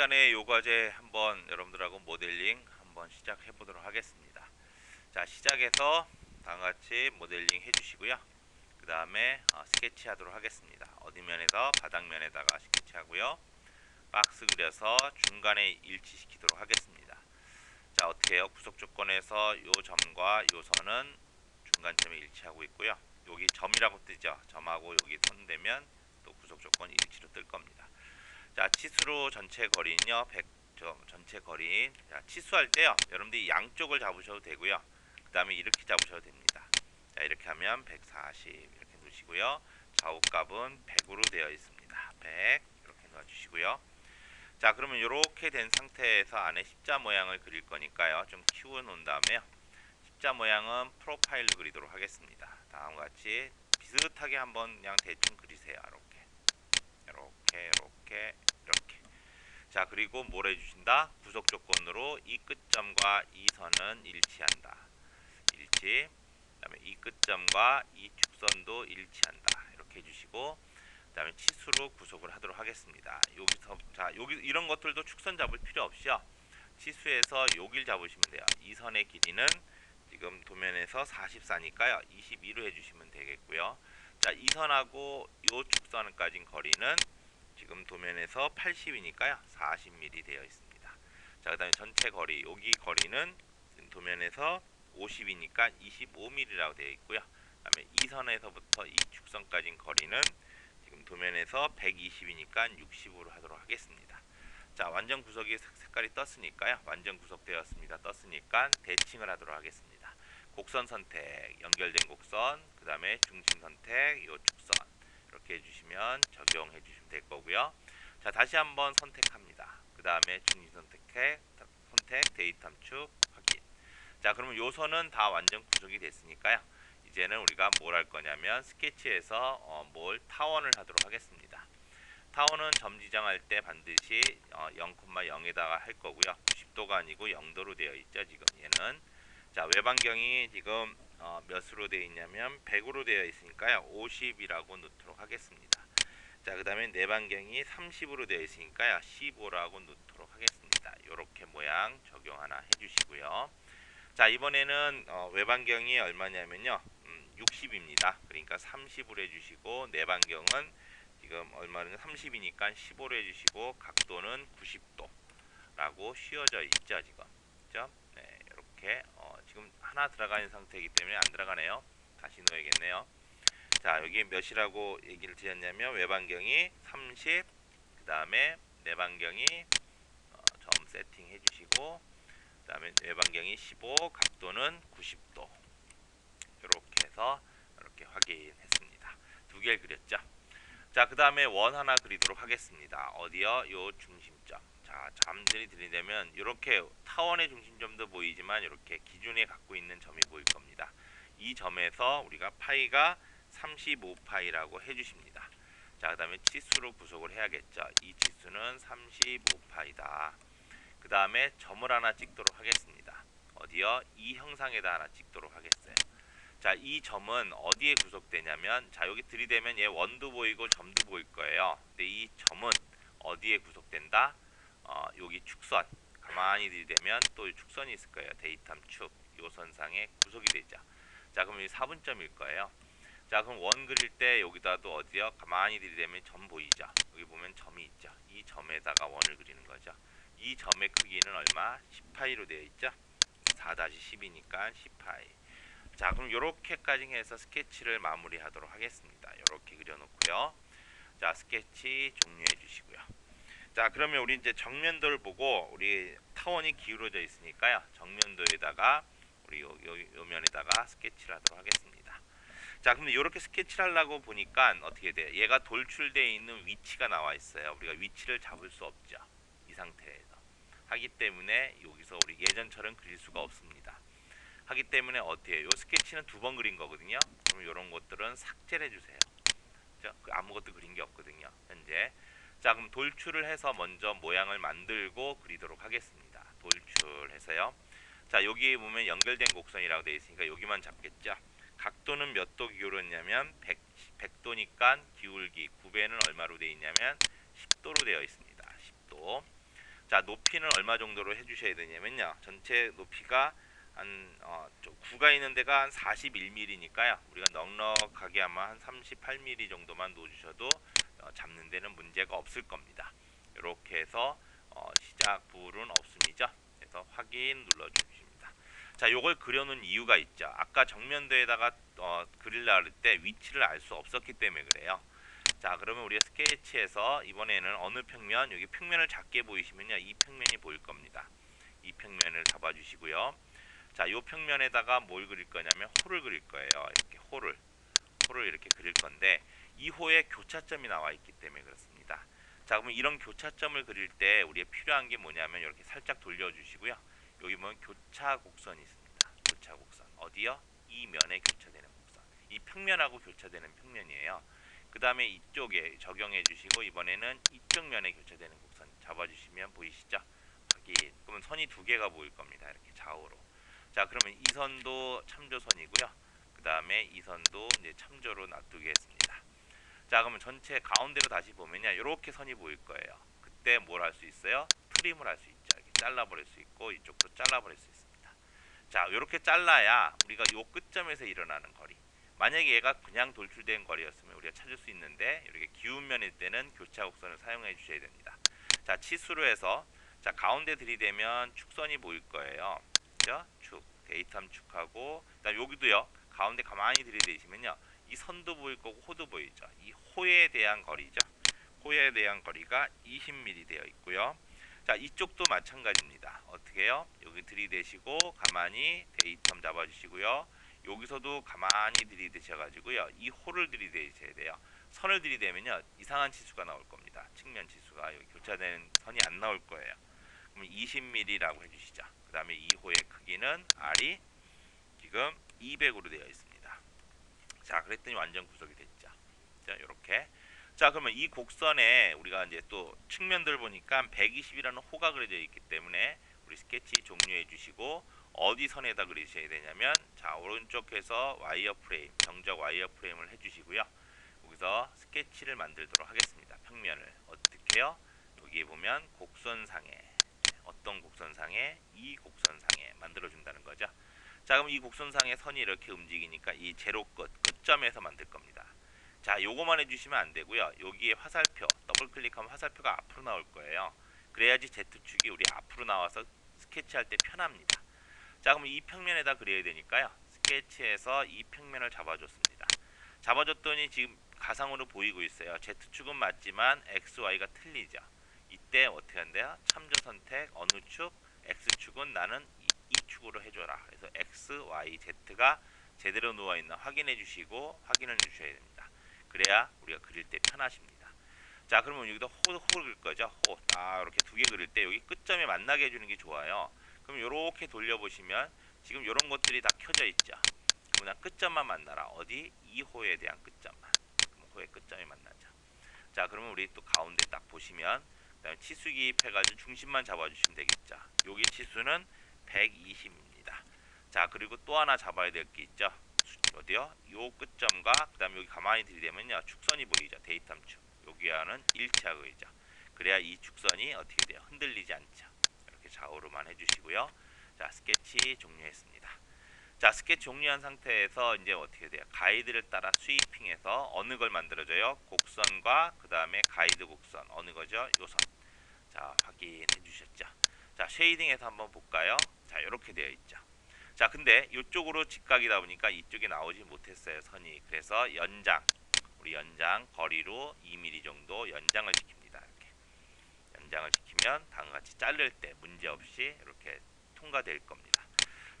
시간에 요 과제 한번 여러분들하고 모델링 한번 시작해 보도록 하겠습니다. 자 시작해서 다음과 같이 모델링 해주시고요. 그 다음에 어, 스케치 하도록 하겠습니다. 어디면에서 바닥면에다가 스케치 하고요. 박스 그려서 중간에 일치시키도록 하겠습니다. 자 어떻게 해요? 구속 조건에서 요 점과 요 선은 중간점에 일치하고 있고요. 여기 점이라고 뜨죠. 점하고 여기 선 되면 또 구속 조건 일치로 뜰 겁니다. 자 치수로 전체 거리는요 100 전체 거리. 자 치수할 때요 여러분들이 양쪽을 잡으셔도 되고요. 그 다음에 이렇게 잡으셔도 됩니다. 자 이렇게 하면 140 이렇게 놓으시고요. 좌우값은 100으로 되어 있습니다. 100 이렇게 놓아 주시고요. 자 그러면 이렇게 된 상태에서 안에 십자 모양을 그릴 거니까요. 좀 키워 놓은 다음에요. 십자 모양은 프로파일로 그리도록 하겠습니다. 다음과 같이 비슷하게 한번 그냥 대충 그리세요. 이렇게 이렇게 이렇게 이렇게 자 그리고 뭘 해주신다? 구속 조건으로 이 끝점과 이 선은 일치한다. 일치. 그 다음에 이 끝점과 이 축선도 일치한다. 이렇게 해주시고 그 다음에 치수로 구속을 하도록 하겠습니다. 여기서 자 여기 이런 것들도 축선 잡을 필요 없이요. 치수에서 여길 잡으시면 돼요. 이 선의 길이는 지금 도면에서 44니까요. 22로 해주시면 되겠고요. 자, 이 선하고 요 축선까지 거리는 지금 도면에서 80이니까요. 40mm 되어 있습니다. 자, 그 다음에 전체 거리 여기 거리는 도면에서 50이니까 25mm라고 되어 있고요. 그 다음에 이 선에서부터 이 축선까지 거리는 지금 도면에서 120이니까 60으로 하도록 하겠습니다. 자, 완전 구석이 색깔이 떴으니까요. 완전 구속되었습니다. 떴으니까 대칭을 하도록 하겠습니다. 곡선 선택, 연결된 곡선, 그 다음에 중심 선택, 요 축선 이렇게 해주시면 적용해 주시면 될 거고요. 자 다시 한번 선택합니다. 그 다음에 중심 선택해 선택 데이터 함축 확인. 자 그러면 요 선은 다 완전 구속이 됐으니까요. 이제는 우리가 뭘 할 거냐면 스케치에서 어, 뭘 타원을 하도록 하겠습니다. 타원은 점 지정할 때 반드시 어, 0,0에다가 할 거고요. 90도가 아니고 0도로 되어 있죠. 지금 얘는 자 외반경이 지금 어, 몇으로 되어 있냐면 100으로 되어 있으니까요. 50이라고 넣도록 하겠습니다. 자 그 다음에 내반경이 30으로 되어 있으니까요. 15라고 넣도록 하겠습니다. 이렇게 모양 적용 하나 해주시고요. 자 이번에는 어, 외반경이 얼마냐면요. 음, 60입니다. 그러니까 30으로 해주시고 내반경은 지금 얼마는 30이니까 15로 해주시고 각도는 90도 라고 씌워져 있죠 지금. 그죠 네, 이렇게 어, 지금 하나 들어가 있는 상태이기 때문에 안 들어가네요. 다시 넣어야겠네요. 자 여기 몇이라고 얘기를 드렸냐면 외반경이 30, 그 다음에 내반경이 어, 점 세팅 해 주시고 그 다음에 내반경이 15, 각도는 90도 이렇게 해서 이렇게 확인했습니다. 두 개를 그렸죠. 자 그 다음에 원 하나 그리도록 하겠습니다. 어디요? 요 중심점. 자, 잠들이 들이대면 이렇게 타원의 중심점도 보이지만 이렇게 기준에 갖고 있는 점이 보일 겁니다. 이 점에서 우리가 파이가 35파이라고 해주십니다. 자, 그 다음에 치수로 구속을 해야겠죠. 이 치수는 35파이다. 그 다음에 점을 하나 찍도록 하겠습니다. 어디요? 이 형상에다 하나 찍도록 하겠어요. 자, 이 점은 어디에 구속되냐면, 자, 여기 들이대면 얘 원도 보이고 점도 보일 거예요. 근데 이 점은 어디에 구속된다? 어, 여기 축선 가만히 들이대면 또 축선이 있을 거예요. 데이터 함축 요 선상에 구속이 되죠. 자 그럼 이 4분점일 거예요. 자 그럼 원 그릴 때 여기다도 어디요? 가만히 들이대면 점 보이죠. 여기 보면 점이 있죠. 이 점에다가 원을 그리는 거죠. 이 점의 크기는 얼마? 10파이로 되어 있죠. 4-10이니까 10파이. 자 그럼 이렇게까지 해서 스케치를 마무리하도록 하겠습니다. 이렇게 그려놓고요. 자 스케치 종료해 주시고요. 자 그러면 우리 이제 정면도를 보고 우리 타원이 기울어져 있으니까요. 정면도에다가 우리 요, 요, 요 면에다가 스케치를 하도록 하겠습니다. 자 근데 이렇게 스케치를 하려고 보니까 어떻게 돼요 얘가 돌출되어 있는 위치가 나와 있어요. 우리가 위치를 잡을 수 없죠. 이 상태에서. 하기 때문에 여기서 우리 예전처럼 그릴 수가 없습니다. 하기 때문에 어떻게 해요? 요 스케치는 두 번 그린 거거든요. 그럼 이런 것들은 삭제를 해주세요. 그 아무것도 그린 게 없거든요. 현재 자 그럼 돌출을 해서 먼저 모양을 만들고 그리도록 하겠습니다. 돌출해서요. 자 여기 보면 연결된 곡선이라고 되어 있으니까 여기만 잡겠죠. 각도는 몇 도 기울었냐면 100, 100도니까 기울기 9배는 얼마로 되어 있냐면 10도로 되어 있습니다. 10도. 자 높이는 얼마 정도로 해주셔야 되냐면요 전체 높이가 한 어, 저 구가 있는 데가 한 41mm니까요 우리가 넉넉하게 아마 한 38mm 정도만 놓으셔도 어, 잡는 데는 문제가 없을 겁니다. 이렇게 해서 어, 시작 불은 없음이죠. 그래서 확인 눌러주십니다. 자 요걸 그려놓은 이유가 있죠. 아까 정면도에다가 어, 그릴라 할 때 위치를 알 수 없었기 때문에 그래요. 자 그러면 우리가 스케치에서 이번에는 어느 평면 여기 평면을 작게 보이시면요. 이 평면이 보일 겁니다. 이 평면을 잡아주시고요. 자이 평면에다가 뭘 그릴 거냐면 홀을 그릴 거예요. 이렇게 홀을. 홀을 이렇게 그릴 건데 이 호에 교차점이 나와 있기 때문에 그렇습니다 자 그러면 이런 교차점을 그릴 때 우리가 필요한 게 뭐냐면 이렇게 살짝 돌려주시고요 여기 보면 교차 곡선이 있습니다 교차 곡선 어디요? 이 면에 교차되는 곡선 이 평면하고 교차되는 평면이에요 그 다음에 이쪽에 적용해 주시고 이번에는 이쪽 면에 교차되는 곡선 잡아주시면 보이시죠? 확인. 그러면 선이 두 개가 보일 겁니다. 이렇게 좌우로. 자 그러면 이 선도 참조선이고요. 그 다음에 이 선도 이제 참조로 놔두겠습니다. 자 그러면 전체 가운데로 다시 보면요. 이렇게 선이 보일 거예요. 그때 뭘 할 수 있어요? 트림을 할 수 있죠. 이렇게 잘라버릴 수 있고 이쪽도 잘라버릴 수 있습니다. 자 이렇게 잘라야 우리가 요 끝점에서 일어나는 거리 만약에 얘가 그냥 돌출된 거리였으면 우리가 찾을 수 있는데 이렇게 기운 면일 때는 교차 곡선을 사용해 주셔야 됩니다. 자 치수로 해서 자 가운데 들이대면 축선이 보일 거예요. 그죠? 축 데이텀 축하고 그다음 여기도요. 가운데 가만히 들이대시면요. 이 선도 보일 거고 호도 보이죠. 이 호에 대한 거리죠. 호에 대한 거리가 20mm 되어 있고요. 자 이쪽도 마찬가지입니다. 어떻게 해요? 여기 들이대시고 가만히 데이텀 잡아주시고요. 여기서도 가만히 들이대셔가지고요. 이 홀을 들이대셔야 돼요. 선을 들이대면요. 이상한 치수가 나올 겁니다. 측면 치수가 여기 교차된 선이 안 나올 거예요. 그럼 20mm라고 해주시죠. 그 다음에 이 호의 크기는 R이 지금 200으로 되어 있습니다. 자, 그랬더니 완전 구속이 됐죠. 자, 이렇게. 자, 그러면 이 곡선에 우리가 이제 또 측면들 보니까 120이라는 호가 그려져 있기 때문에 우리 스케치 종료해 주시고 어디 선에다 그리셔야 되냐면 자 오른쪽에서 와이어 프레임 정적 와이어 프레임을 해주시고요. 여기서 스케치를 만들도록 하겠습니다. 평면을. 어떻게요? 여기 보면 곡선상에 어떤 곡선상에? 이 곡선상에 만들어 준다는 거죠 자 그럼 이 곡선상에 선이 이렇게 움직이니까 이 제로 끝 끝점에서 만들 겁니다 자 요거만 해주시면 안 되고요 여기에 화살표 더블 클릭하면 화살표가 앞으로 나올 거예요 그래야지 Z축이 우리 앞으로 나와서 스케치할 때 편합니다 자 그럼 이 평면에다 그려야 되니까요. 스케치에서 이 평면을 잡아줬습니다. 잡아줬더니 지금 가상으로 보이고 있어요. Z축은 맞지만 XY가 틀리죠. 이때 어떻게 한대요? 참조 선택 어느 축? X축은 나는 이, 이 축으로 해줘라. 그래서 X, Y, Z가 제대로 누워있나 확인해 주시고 확인을 주셔야 됩니다. 그래야 우리가 그릴 때 편하십니다. 자 그러면 여기도 호, 호를 그릴 거죠. 호. 아 이렇게 두 개 그릴 때 여기 끝점에 만나게 해주는 게 좋아요. 그럼 이렇게 돌려보시면 지금 이런 것들이 다 켜져 있죠. 그러면 끝점만 만나라. 어디? 2호에 대한 끝점만. 그럼 호의 끝점이 만나죠. 자 그러면 우리 또 가운데 딱 보시면 그다음에 치수 기입해가지고 중심만 잡아주시면 되겠죠. 여기 치수는 120입니다. 자 그리고 또 하나 잡아야 될 게 있죠. 어디요? 요 끝점과 그 다음 여기 가만히 들이대면요 축선이 보이죠. 데이텀 축. 여기와는 일치하고 있죠. 그래야 이 축선이 어떻게 돼요? 흔들리지 않죠. 좌우로만 해주시고요. 자 스케치 종료했습니다. 자 스케치 종료한 상태에서 이제 어떻게 돼요? 가이드를 따라 스위핑해서 어느 걸 만들어줘요? 곡선과 그 다음에 가이드 곡선 어느 거죠? 요선. 자 확인해 주셨죠? 자 쉐이딩해서 한번 볼까요? 자 이렇게 되어 있죠. 자 근데 이쪽으로 직각이다 보니까 이쪽에 나오지 못했어요 선이. 그래서 연장 우리 연장 거리로 2mm 정도 연장을 시킵니다. 연장을 시키면 다음과 같이 자를 때 문제없이 이렇게 통과될 겁니다.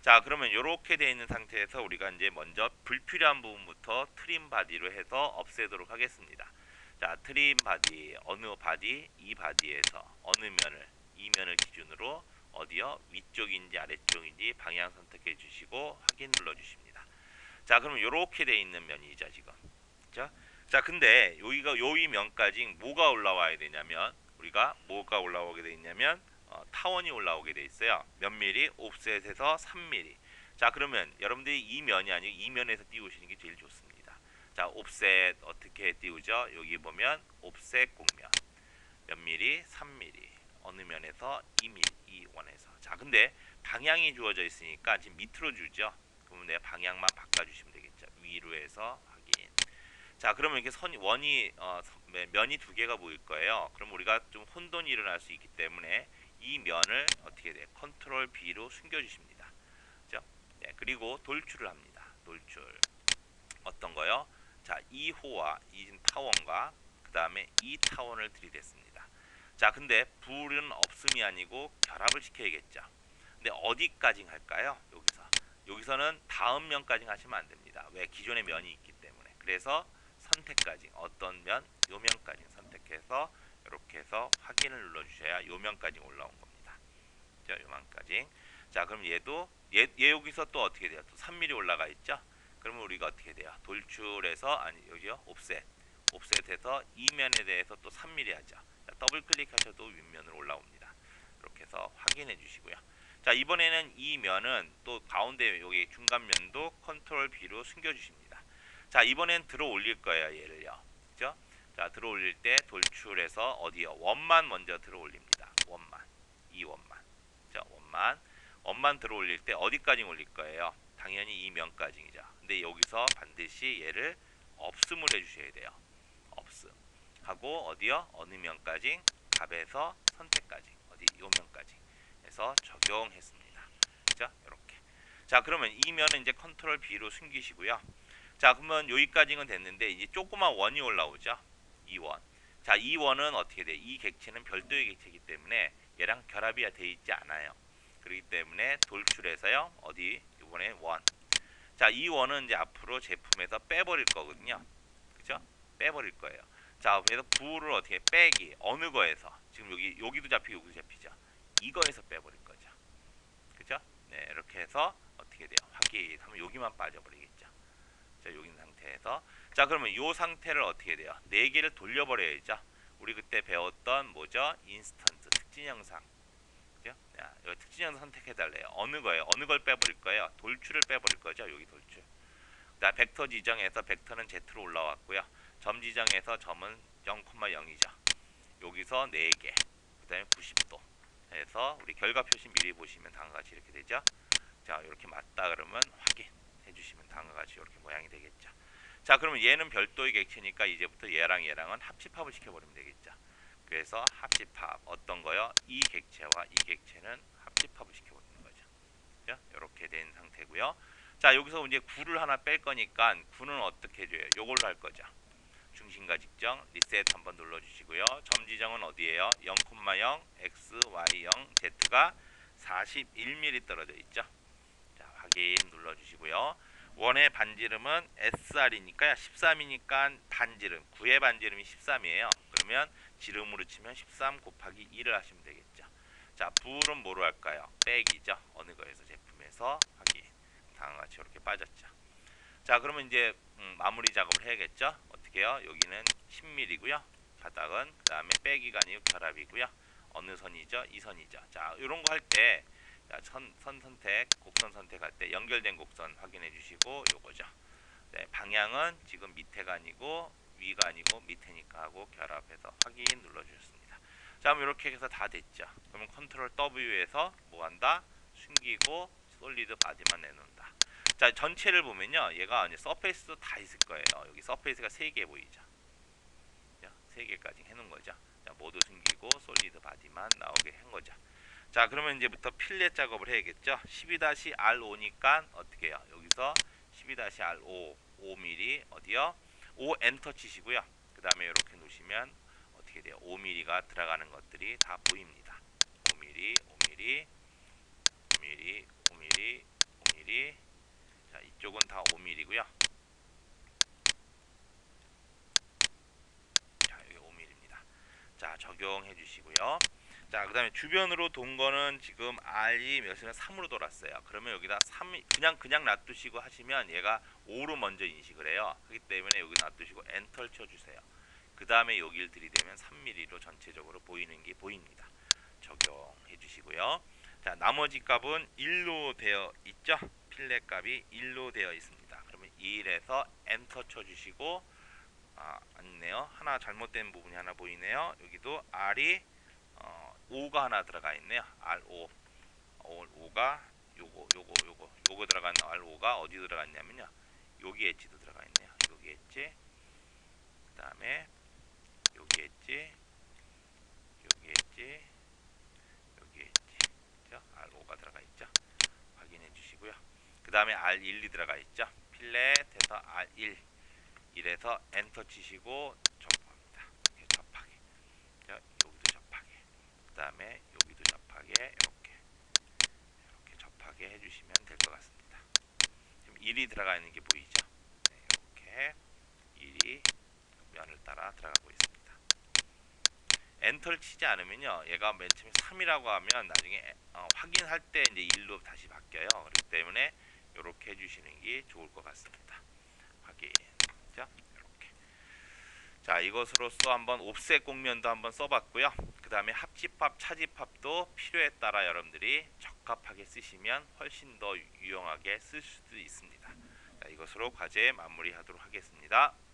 자 그러면 이렇게 되어 있는 상태에서 우리가 이제 먼저 불필요한 부분부터 트림 바디로 해서 없애도록 하겠습니다. 자 트림 바디 어느 바디 이 바디에서 어느 면을 이 면을 기준으로 어디요? 위쪽인지 아래쪽인지 방향 선택해 주시고 확인 눌러 주십니다. 자, 그럼 요렇게 돼 있는 면이죠, 지금. 그렇죠? 자, 근데 여기가 요이 면까지 뭐가 올라와야 되냐면 우리가 뭐가 올라오게 돼 있냐면 어, 타원이 올라오게 돼 있어요. 몇 미리? 옵셋에서 3미리. 자, 그러면 여러분들이 이 면이 아니고 이 면에서 띄우시는 게 제일 좋습니다. 자, 옵셋 어떻게 띄우죠? 여기 보면 옵셋 곡면. 몇 미리? 3미리. 어느 면에서 2미리. 2원에서. 자 근데 방향이 주어져 있으니까 지금 밑으로 주죠. 그러면 내 방향만 바꿔주시면 되겠죠. 위로 해서 확인. 자 그러면 이렇게 선 원이 어, 면이 두 개가 보일 거예요. 그럼 우리가 좀 혼돈이 일어날 수 있기 때문에 이 면을 어떻게 돼? 컨트롤 B로 숨겨주십니다. 그죠? 네, 그리고 돌출을 합니다. 돌출. 어떤 거요? 자 2호와 이 타원과 그 다음에 이 타원을 들이댔습니다. 자, 근데 불은 없음이 아니고 결합을 시켜야겠죠. 근데 어디까지 할까요? 여기서. 여기서는 다음 면까지 하시면 안 됩니다. 왜? 기존의 면이 있기 때문에. 그래서 선택까지 어떤 면, 요 면까지 선택해서 이렇게 해서 확인을 눌러 주셔야 요 면까지 올라온 겁니다. 자, 요만까지. 자, 그럼 얘도 얘, 얘 여기서 또 어떻게 돼요? 또 3mm 올라가 있죠? 그러면 우리가 어떻게 돼요? 돌출해서 아니 여기요? 옵셋. 옵셋해서 이 면에 대해서 또 3mm 하죠. 자, 더블 클릭하셔도 윗면으로 올라옵니다. 이렇게 해서 확인해 주시고요. 자, 이번에는 이 면은 또 가운데 여기 중간 면도 컨트롤 B로 숨겨 주십니다. 자, 이번엔 들어 올릴 거예요, 얘를요. 그죠? 자, 들어 올릴 때 돌출해서 어디요? 원만 먼저 들어 올립니다. 원만. 이 원만. 자, 원만. 원만 들어 올릴 때 어디까지 올릴 거예요? 당연히 이 면까지죠. 근데 여기서 반드시 얘를 없음을 해 주셔야 돼요. 하고 어디요? 어느 면까지? 답에서 선택까지. 어디 요 면까지. 해서 적용했습니다. 자, 이렇게. 자, 그러면 이 면은 이제 컨트롤 B로 숨기시고요. 자, 그러면 여기까지는 됐는데 이제 조그만 원이 올라오죠. 이 원. 자, 이 원은 어떻게 돼? 이 객체는 별도의 객체이기 때문에 얘랑 결합이 돼 있지 않아요. 그렇기 때문에 돌출해서요. 어디 이번에 원. 자, 이 원은 이제 앞으로 제품에서 빼버릴 거거든요. 그죠? 빼버릴 거예요. 자, 그래서 부를 어떻게 빼기 어느 거에서 지금 여기 여기도 잡히고 여기도 잡히죠. 이거에서 빼버릴 거죠. 그죠? 네, 이렇게 해서 어떻게 돼요? 확인하면 여기만 빠져버리겠죠. 자, 여기 상태에서 자, 그러면 이 상태를 어떻게 돼요? 네 개를 돌려버려야죠. 우리 그때 배웠던 뭐죠? 인스턴트 특징 영상. 그죠? 자, 여기 특징 영상 선택해 달래요. 어느 거예요? 어느 걸 빼버릴 거예요? 돌출을 빼버릴 거죠. 여기 돌출. 자, 벡터 지정에서 벡터는 Z로 올라왔고요. 점 지정에서 점은 0,0이죠. 여기서 4개. 그 다음에 90도. 해서 우리 결과 표시 미리 보시면 다음과 같이 이렇게 되죠. 자, 이렇게 맞다 그러면 확인해 주시면 다음과 같이 이렇게 모양이 되겠죠. 자, 그러면 얘는 별도의 객체니까 이제부터 얘랑 얘랑은 합집합을 시켜버리면 되겠죠. 그래서 합집합 어떤 거요? 이 객체와 이 객체는 합집합을 시켜버리는 거죠. 자, 이렇게 된 상태고요. 자, 여기서 이제 9를 하나 뺄 거니까 9는 어떻게 해줘요? 요걸로 할 거죠. 중심과 직정 리셋 한번 눌러주시고요. 점 지정은 어디예요? 0,0 x, y, 0, z가 41mm 떨어져 있죠. 자, 확인 눌러주시고요. 원의 반지름은 SR이니까 13이니까 반지름 9의 반지름이 13이에요. 그러면 지름으로 치면 13 곱하기 2를 하시면 되겠죠. 자, 불은 뭐로 할까요? 빼기죠. 어느 거에서 제품에서 확인. 다음과 같이 이렇게 빠졌죠. 자, 그러면 이제 음, 마무리 작업을 해야겠죠. 어떻게 해요? 여기는 10mm고요. 바닥은 그 다음에 빼기가 아니고 결합이고요. 어느 선이죠? 이 선이죠. 자, 이런 거 할 때 선, 선 선택, 곡선 선택할 때 연결된 곡선 확인해 주시고 요거죠. 네, 방향은 지금 밑에가 아니고 위가 아니고 밑에니까 하고 결합해서 확인 눌러 주셨습니다. 자, 그럼 이렇게 해서 다 됐죠. 그러면 컨트롤 W에서 뭐 한다? 숨기고 솔리드 바디만 내놓는다. 자, 전체를 보면요. 얘가 이제 서페이스도 다 있을 거예요. 여기 서페이스가 3개 보이죠. 자, 3개까지 해 놓은 거죠. 자, 모두 숨기고 솔리드 바디만 나오게 한 거죠. 자, 그러면 이제부터 필렛 작업을 해야겠죠. 12-R5니까 어떻게 해요? 여기서 12-R5 5mm 어디요? 5 엔터 치시고요. 그 다음에 이렇게 놓으시면 어떻게 돼요? 5mm가 들어가는 것들이 다 보입니다. 5mm, 5mm, 5mm, 5mm, 5mm. 자, 이쪽은 다 5mm고요. 자, 여기 5mm입니다. 자, 적용해 주시고요. 자, 그 다음에 주변으로 돈 거는 지금 R이 몇이면 3으로 돌았어요. 그러면 여기다 3 그냥 그냥 놔두시고 하시면 얘가 5로 먼저 인식을 해요. 그렇기 때문에 여기 놔두시고 엔터를 쳐 주세요. 그 다음에 여기를 들이대면 3mm로 전체적으로 보이는 게 보입니다. 적용해 주시고요. 자, 나머지 값은 1로 되어 있죠? 필렛 값이 1로 되어 있습니다. 그러면 1에서 엔터 쳐 주시고 아, 아니네요. 하나 잘못된 부분이 하나 보이네요. 여기도 R이 어, R5가 하나 들어가 있네요. R5. R5가 요거 요거 요거 요거 들어가는 R5가 어디 들어가 있냐면요. 여기 엣지도 들어가 있네요. 여기 엣지. 그다음에 여기 엣지. 여기 엣지. 여기 엣지. 그죠? R5가 들어가 있죠. 확인해 주시고요. 그다음에 R1이 들어가 있죠. 필렛에서 R1 이래서 엔터 치시고. 이렇게 접하게. 자, 여기도 접하게. 그 다음에 여기도 접하게 이렇게 이렇게 접하게 해주시면 될 것 같습니다. 지금 1이 들어가 있는 게 보이죠? 네, 이렇게 1이 면을 따라 들어가고 있습니다. 엔터를 치지 않으면요, 얘가 맨 처음에 3이라고 하면 나중에 어, 확인할 때 이제 1로 다시 바뀌어요. 그렇기 때문에 이렇게 해주시는 게 좋을 것 같습니다. 확인. 자, 이렇게. 자, 이것으로써 한번 옵셋 공면도 한번 써봤고요. 그 다음에 합집합, 차집합도 필요에 따라 여러분들이 적합하게 쓰시면 훨씬 더 유용하게 쓸 수도 있습니다. 자, 이것으로 과제 마무리하도록 하겠습니다.